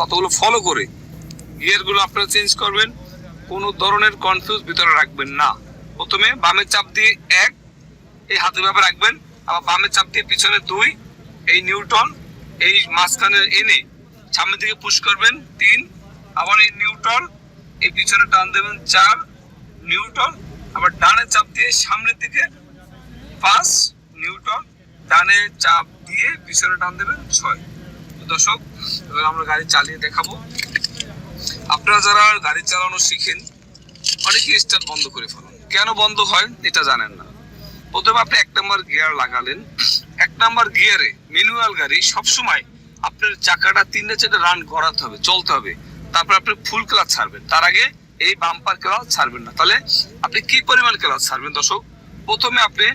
কতগুলো ফলো করে। গিয়ারগুলো আপনারা চেঞ্জ করবেন, কোনো ধরনের কনফিউজ ভিতরে রাখবেন না। প্রথমে বামে চাপ দিয়ে এক, এই হাতে ভাবে রাখবেন। আবার বামে চাপ দিয়ে পিছনে দুই, এই নিউটন, এই মাঝখানে এনে সামনের দিকে পুশ করবেন তিন, আবার এই নিউটন, এই পিছনে টান দেবেন চার, নিউটন, আবার ডানে চাপ দিয়ে সামনের দিকে পাঁচ, নিউটন, ডানে চাপ দিয়ে পিছনে টান দেবেন ছয়। দর্শক, এবার আমরা গাড়ি চালিয়ে দেখাবো। আপনারা যারা গাড়ি চালানো শিখেন, অনেকেই স্টার্ট বন্ধ করে ফেলেন। কেন বন্ধ হয় এটা জানেন না। প্রথমে আপনি এক গিয়ার লাগালেন। এক গিয়ারে ম্যানুয়াল গাড়ি সবসময় আপনার চাকাটা তিনটে চারটে রান করাতে হবে, চলতে হবে। তারপর আপনি ফুল ক্লাচ ছাড়বেন। তার আগে এই বাম্পার ক্লাচ ছাড়বেন না। তাহলে আপনি কি পরিমাণ ক্লাচ ছাড়বেন দর্শক? প্রথমে আপনি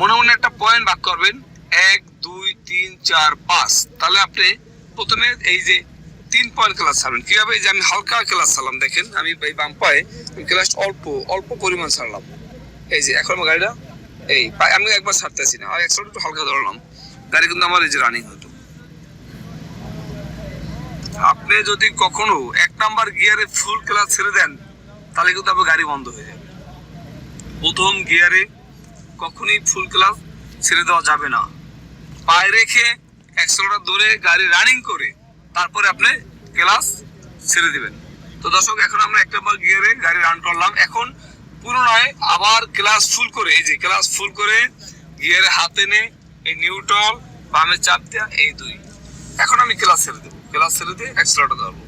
মনে মনে একটা পয়েন্ট ভাগ করবেন। এক তিন, চার, পাঁচ। তাহলে আপনি প্রথমে এই যে তিন পয়েন্ট ক্লাস ছাড়বেন কীভাবে যে আমি হালকা ক্লাস ছাড়লাম, দেখেন আমি এই বাম পায়ে ক্লাস অল্প অল্প পরিমাণ ছাড়লাম। এই যে, এখন আমার গাড়িটা, এই আমি একবার ছাড়তেছি না, আর একশো একটু হালকা ধরলাম। গাড়ি কিন্তু আমার এই যে রানিং হতো। আপনি যদি কখনো এক নাম্বার গিয়ারে ফুল ক্লাস ছেড়ে দেন, তাহলে কিন্তু আপনার গাড়ি বন্ধ হয়ে যাবে। প্রথম গিয়ারে কখনোই ফুল ক্লাস ছেড়ে দেওয়া যাবে না। পায়ে রেখে একশোটা ধরে গাড়ি রানিং করে তারপরে আপনি ক্লাস ছেড়ে দিবেন। তো দর্শক, এখন আমরা এক নম্বর গিয়ারে গাড়ি রান করলাম। এখন পুনরায় আবার ক্লাস ফুল করে, এই যে ক্লাস ফুল করে গিয়ারে হাতে নে, এই নিউট্রাল বামে চাপ দেওয়া এই দুই। এখন আমি ক্লাস ছেড়ে দেবো। ক্লাস ছেড়ে দিয়ে অ্যাক্সেলটা ধরবো।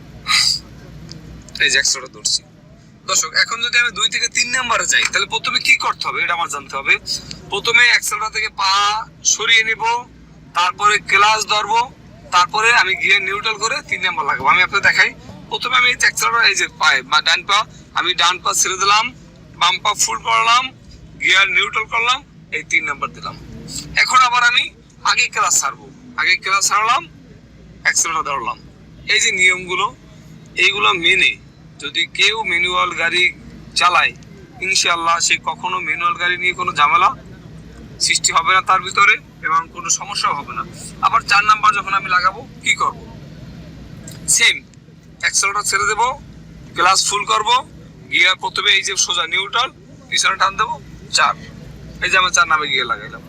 এই যে একশোটা ধরছি। দর্শক, এখন যদি আমি দুই থেকে তিন নাম্বারে যাই, তাহলে প্রথমে কি করতে হবে? এটা আমার জানতে হবে। প্রথমে অ্যাক্সেলটা থেকে পা সরিয়ে নিব। তারপরে ক্লাস ধরবো, তারপরে আমি গিয়ার নিউট্রাল করে তিন নাম্বার লাগাবো। আমি আপনাকে দেখাই। প্রথমে আমি এই যে পায়ে, বা ডান পা, আমি ডান পা ছেড়ে দিলাম, বাম পা ফুল করলাম গিয়ার নিউট্রাল করলাম, এই তিন নাম্বার দিলাম। এখন আবার আমি আগে ক্লাস ছাড়বো। আগে ক্লাস ছাড়লাম অ্যাক্সেলটা ধরলাম। এই যে নিয়মগুলো, এইগুলো মেনে যদি কেউ ম্যানুয়াল গাড়ি চালায় ইনশাল্লাহ সে কখনো ম্যানুয়াল গাড়ি নিয়ে কোনো ঝামেলা সৃষ্টি হবে না তার ভিতরে। এবং কোনো সমস্যা হবে না। আবার চার নাম্বার যখন আমি লাগাবো, কি করব? সেম অ্যাক্সেলটা ছেড়ে দেবো গ্লাস ফুল করব গিয়ার প্রথমে এই যে সোজা নিউট্রাল পিছনে টান দেবো, চার। এই যে আমার চার নামে গিয়ে লাগাইলাম।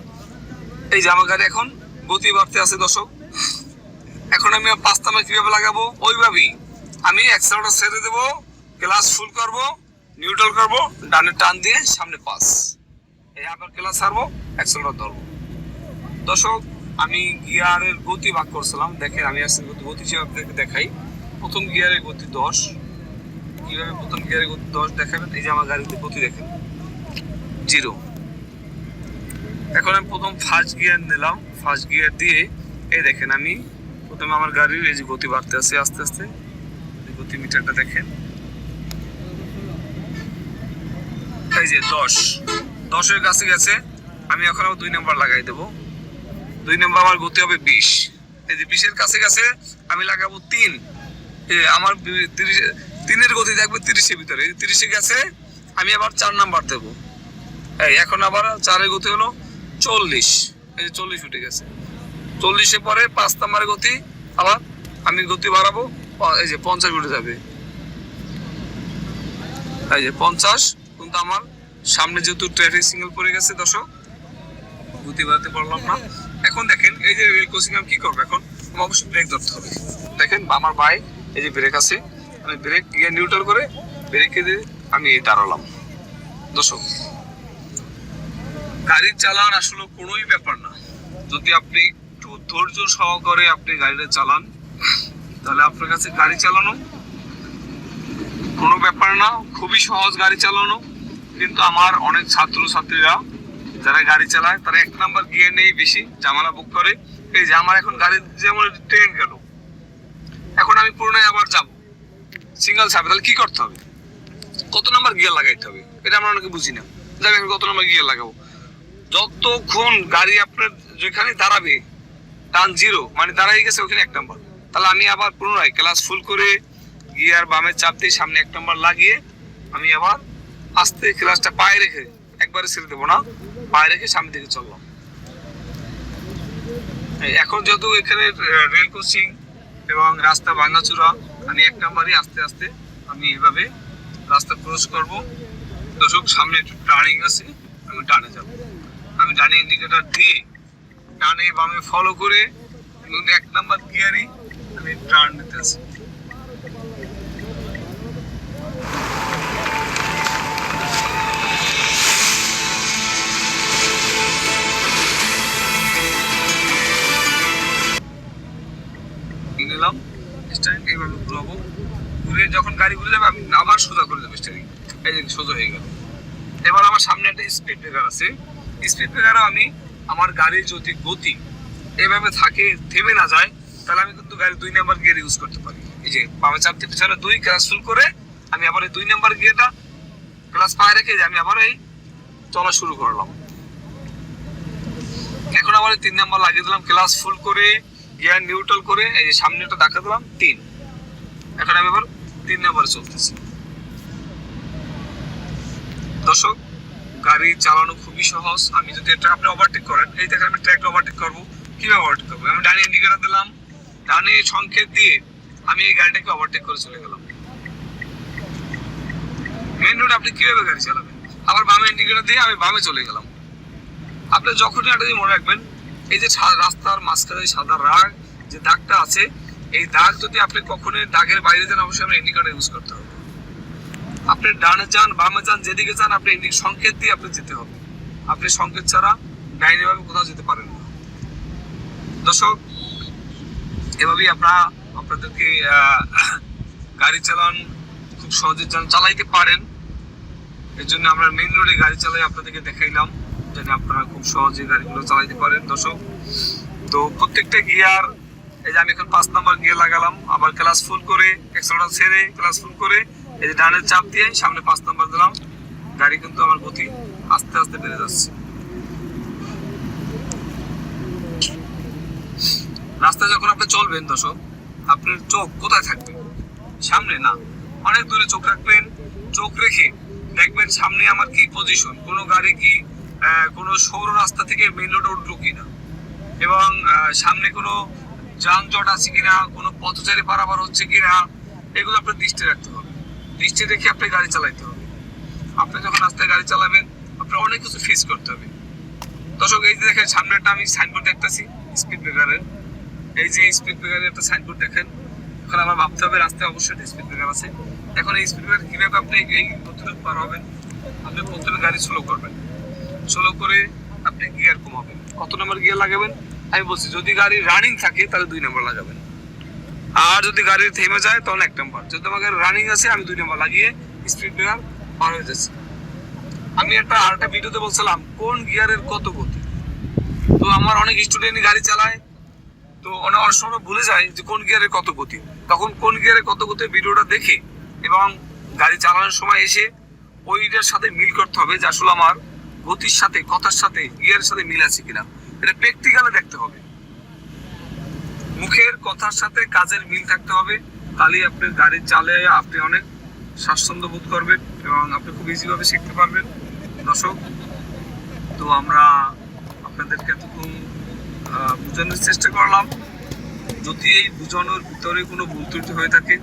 এই যে আমার গাড়ি এখন গতি বাড়তে আছে, দর্শক। এখন আমি পাঁচ নামে কীভাবে লাগাবো? ওইভাবেই। আমি অ্যাক্সেলটা ছেড়ে দেবো ক্লাস ফুল করব নিউট্রাল করব, ডানে টান দিয়ে সামনে পাস এই আবার ক্লাস ছাড়বো অ্যাক্সেলটা ধরবো। দর্শক, আমি গিয়ারের গতি ভাগ করছিলাম। দেখেন, আমি আসলে গতি গতি দেখাই। প্রথম গিয়ারের গতি দশ। কীভাবে প্রথম গিয়ারের গতি দশ দেখাবেন? এই যে আমার গাড়িতে গতি দেখেন। জিরো। এখন আমি প্রথম ফার্স্ট গিয়ার নিলাম। ফার্স্ট গিয়ার দিয়ে, এই দেখেন আমি প্রথমে আমার গাড়ির এই যে গতি বাড়তে আছে আস্তে আস্তে। গতি মিটারটা দেখেন। এই যে দশ। দশের কাছে গেছে। আমি এখন দুই নাম্বার লাগাই দেবো। দুই নম্বর আমার গতি হবে বিশ। এই যে বিশের কাছে গেছে আমি লাগাবো তিন। আমার তিনের গতি থাকবে তিরিশের ভিতরে। তিরিশে গেছে, আমি আবার চার নাম্বার দেবো। এখন আবার চারের গতি হলো চল্লিশ। এই যে চল্লিশ উঠে গেছে। চল্লিশে পরে পাঁচ নাম্বারের গতি, আবার আমি গতি বাড়াবো এই যে পঞ্চাশ উঠে যাবে। এই যে পঞ্চাশ, কিন্তু আমার সামনে যেহেতু ট্রাফিক সিগন্যাল পড়ে গেছে দর্শক, গতি বাড়াতে পারলাম না। এখন দেখেন, এই যে রেল ক্রসিং আমি কি করব এখন? অবশ্যই ব্রেক ধরতে হবে। দেখেন আমার ভাই, এই যে ব্রেক আছে, আমি ব্রেক গিয়ে নিউট্রাল করে ব্রেকে দিয়ে আমি এই দাঁড়ালাম। দর্শক, গাড়ি চালান আসলে কোনোই ব্যাপার না। যদি আপনি একটু ধৈর্য সহকারে আপনি গাড়িটা চালান, তাহলে আপনার কাছে গাড়ি চালানো কোনো ব্যাপার না। খুবই সহজ গাড়ি চালানো। কিন্তু আমার অনেক ছাত্র ছাত্রীরা যারা গাড়ি চালায়, তারা এক নাম্বার গিয়ে নেই বেশি জামালা বুক করে। এই যে আমার এখন গাড়ি যেমন ট্রেন গেল। এখন আমি পুরোনায় আবার যাব। সিঙ্গেল ছাড়বে তাহলে কি করতে হবে? কত নাম্বার গিয়ার লাগাইতে হবে? এটা আমরা অনেকে বুঝি না। যাবে আমি কত নাম্বার গিয়ার লাগাবো? যতক্ষণ গাড়ি আপনার যেখানে দাঁড়াবে, টান জিরো মানে দাঁড়াই গেছে ওখানে এক নাম্বার। তাহলে আমি আবার পুনরায় ক্লাস ফুল করে গিয়ার বামে চাপ দিয়ে সামনে এক নাম্বার লাগিয়ে আমি আবার আস্তে ক্লাসটা পায়ে রেখে একবারে ছেড়ে দেবো না? পায়ে রেখে সামনের দিকে চললাম। এখন যেহেতু এখানে রেল কোচিং এবং রাস্তা ভাঙাচুরা, আমি এক নাম্বারই আস্তে আস্তে আমি এভাবে রাস্তা ক্রস করব। দর্শক, সামনে একটু টার্নিং আছে, আমি ডানে যাব। আমি ডানে ইন্ডিকেটর দিয়ে ডানে বামে ফলো করে এক নাম্বার গিয়ারই আমি টার্ন নিতে আছি। নিলাম। স্টারিং এইভাবে ঘুরাবো। ঘুরে যখন গাড়ি ঘুরে যাবে, আমি আবার সোজা করে দেবো স্টারিং এই যে সোজা হয়ে গেল। এবার আমার সামনে একটা স্পিড ব্রেকার আছে। স্পিড ব্রেকারও আমি আমার গাড়ির যদি গতি এভাবে থাকে, থেমে না যায়, তাহলে আমি কিন্তু গাড়ি দুই নাম্বার গিয়ার ইউজ করতে পারি। এই যে বামে চাপতে পিছনে দুই ক্লাস ফুল করে আমি আবার এই দুই নাম্বার গিয়ারটা ক্লাস পায়ে রেখে আমি আবার এই চলা শুরু করলাম। এখন এই তিন নাম্বার লাগিয়ে দিলাম ক্লাস ফুল করে গিয়ার নিউট্রাল করে, এই যে সামনেটা দেখা দিলাম, তিন। এখন আমি আবার তিন নাম্বারে চলতেছি। দর্শক, গাড়ি চালানো খুবই সহজ। আমি যদি এটা আপনি ওভারটেক করেন, এই দেখেন আমি ট্র্যাক ওভারটেক করব। কীভাবে ওভারটেক করব? আমি ডানে ইন্ডিকেটার দিলাম। ডানে সংকেত দিয়ে আমি এই গাড়িটাকে ওভারটেক করে চলে গেলাম। মেন রোড আপনি কীভাবে গাড়ি চালাবেন? আবার বামে ইন্ডিকেটার দিয়ে আমি বামে চলে গেলাম। আপনি যখনই একটা মনে রাখবেন এই যে রাস্তার মাঝখানে সাদা রাগ যে দাগটা আছে, এই দাগ যদি আপনি কখনোই দাগের বাইরে যান, অবশ্যই আমরা ইন্ডিকেটার ইউজ করতে হবে। আপনি ডানে যান, বামে যান, যেদিকে যান, আপনি সংকেত দিয়ে আপনি যেতে হবে। আপনি সংকেত ছাড়া ডাইনে ভাবে কোথাও যেতে পারেন না। দর্শক, এভাবেই আপনারা আপনাদেরকে গাড়ি চালান খুব সহজে চালাইতে পারেন। এর জন্য আমরা মেইন রোডে গাড়ি চালাই আপনাদেরকে দেখাইলাম। যেন আপনারা খুব সহজে গাড়িগুলো চালাইতে পারেন। দর্শক, তো প্রত্যেকটা গিয়ার, এই যে আমি এখন পাঁচ নাম্বার গিয়ার লাগালাম, আবার ক্লাস ফুল করে এক্সট্রা ছেড়ে ক্লাস ফুল করে, এই যে ডানের চাপ দিয়ে সামনে পাঁচ নাম্বার দিলাম। গাড়ি কিন্তু আমার গতি আস্তে আস্তে বেড়ে যাচ্ছে। রাস্তায় যখন আপনি চলবেন দর্শক, আপনার চোখ কোথায় থাকবে? সামনে না? অনেক দূরে চোখ রাখবেন, চোখ রেখে দেখবেন সামনে আমার কি পজিশন কোনো গাড়ি কি কোনো সৌর রাস্তা থেকে মেন রোডে উঠল কিনা? এবং সামনে কোনো যানজট আছে কিনা? কোনো পথচারী পারাপার হচ্ছে কিনা? এগুলো আপনার দৃষ্টি রাখতে হবে। দৃষ্টি রেখে আপনি গাড়ি চালাইতে হবে। আপনি যখন রাস্তায় গাড়ি চালাবেন, আপনার অনেক কিছু ফেস করতে হবে। দর্শক, এই যে দেখেন সামনে একটা আমি সাইনবোর্ড দেখতেছি স্পিড ব্রেকারের এই যে স্পিড ব্রেকারের একটা সাইনবোর্ড দেখেন, এখন আমার ভাবতে হবে, রাস্তায় অবশ্যই স্পিড ব্রেকার আছে। এখন এই স্পিড ব্রেকার কীভাবে আপনি এই গতিরোধ পার হবেন? আপনি প্রথমে গাড়ি স্লো করবেন। স্লো করে আপনি গিয়ার কমাবেন। কত নম্বর গিয়ার লাগাবেন? আমি বলছি, যদি গাড়ি রানিং থাকে, তাহলে দুই নম্বর লাগাবেন। আর যদি গাড়ি থেমে যায় তখন এক নম্বর যদি আমার রানিং আছে, আমি দুই নম্বর লাগিয়ে স্পিড ব্রেকার পার হয়ে যাচ্ছি। আমি একটা আরেকটা ভিডিওতে বলছিলাম, কোন গিয়ারের কত গতি? তো আমার অনেক স্টুডেন্ট গাড়ি চালায়, তো অনেক অনেক সময় ভুলে যায় যে কোন গিয়ারের কত গতি। তখন কোন গিয়ারের কত গতি ভিডিওটা দেখে এবং গাড়ি চালানোর সময় এসে ওইটার সাথে মিল করতে হবে যে আসলে আমার গতির সাথে, কথার সাথে গিয়ারের সাথে মিল আছে কিনা? এটা প্র্যাকটিক্যালে দেখতে হবে। মুখের কথার সাথে কাজের মিল থাকতে হবে। তাহলেই আপনি গাড়ির চালিয়ে আপনি অনেক স্বাচ্ছন্দ্য বোধ করবেন এবং আপনি খুব ইজিভাবে শিখতে পারবেন। দর্শক, তো আমরা আপনাদেরকে এতক্ষণ বোঝানোর চেষ্টা করলাম। যদি এই বোঝানোর ভিতরে কোনো ভুল ত্রুটি হয়ে থাকে